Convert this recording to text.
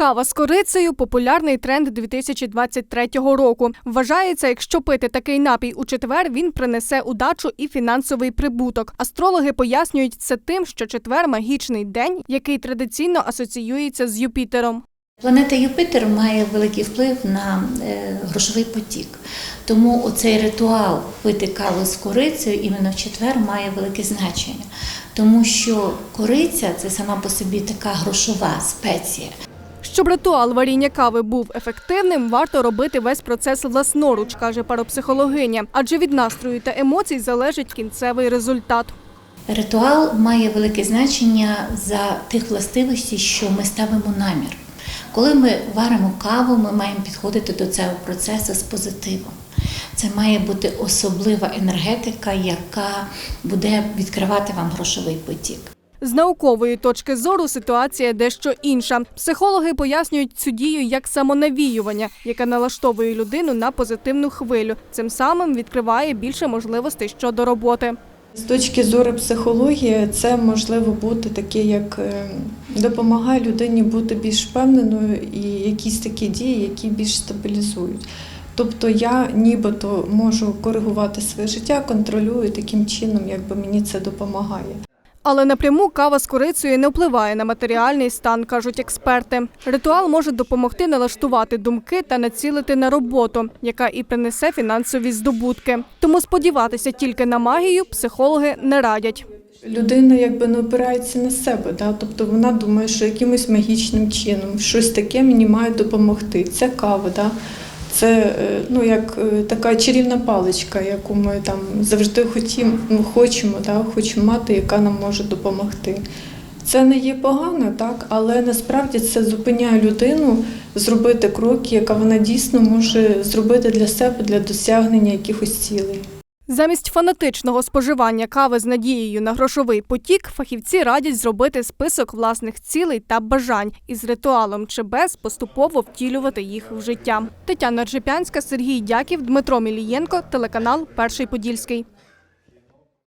Кава з корицею популярний тренд 2023 року. Вважається, якщо пити такий напій у четвер, він принесе удачу і фінансовий прибуток. Астрологи пояснюють це тим, що четвер магічний день, який традиційно асоціюється з Юпітером. Планета Юпітер має великий вплив на е, грошовий потік. Тому оцей ритуал пити каву з корицею іменно в четвер має велике значення. Тому що кориця це сама по собі така грошова спеція. Щоб ритуал варіння кави був ефективним, варто робити весь процес власноруч, каже парапсихологиня, адже від настрою та емоцій залежить кінцевий результат. Ритуал має велике значення за тих властивостей, що ми ставимо намір. Коли ми варимо каву, ми маємо підходити до цього процесу з позитивом. Це має бути особлива енергетика, яка буде відкривати вам грошовий потік. З наукової точки зору ситуація дещо інша. Психологи пояснюють цю дію як самонавіювання, яке налаштовує людину на позитивну хвилю. Цим самим відкриває більше можливостей щодо роботи. З точки зору психології, це можливо бути таке, як е, допомагає людині бути більш впевненою і якісь такі дії, які більш стабілізують. Тобто я нібито можу коригувати своє життя, контролюю таким чином, якби мені це допомагає. Але напряму кава з корицею не впливає на матеріальний стан, кажуть експерти. Ритуал може допомогти налаштувати думки та націлити на роботу, яка і принесе фінансові здобутки. Тому сподіватися тільки на магію психологи не радять. Людина якби не опирається на себе, да? тобто вона думає, що якимось магічним чином щось таке мені має допомогти. Це кава, да? Це е, ну, як е, така чарівна паличка, яку ми там завжди хотім, ну, хочемо, да? хочемо мати, яка нам може допомогти. Це не є погано, так, але насправді це зупиняє людину зробити кроки, яка вона дійсно може зробити для себе для досягнення якихось цілей. Замість фанатичного споживання кави з надією на грошовий потік, фахівці радять зробити список власних цілей та бажань і з ритуалом чи без поступово втілювати їх в життя. Тетяна Ржепянська, Сергій Дяків, Дмитро Мілієнко, телеканал Перший Подільський.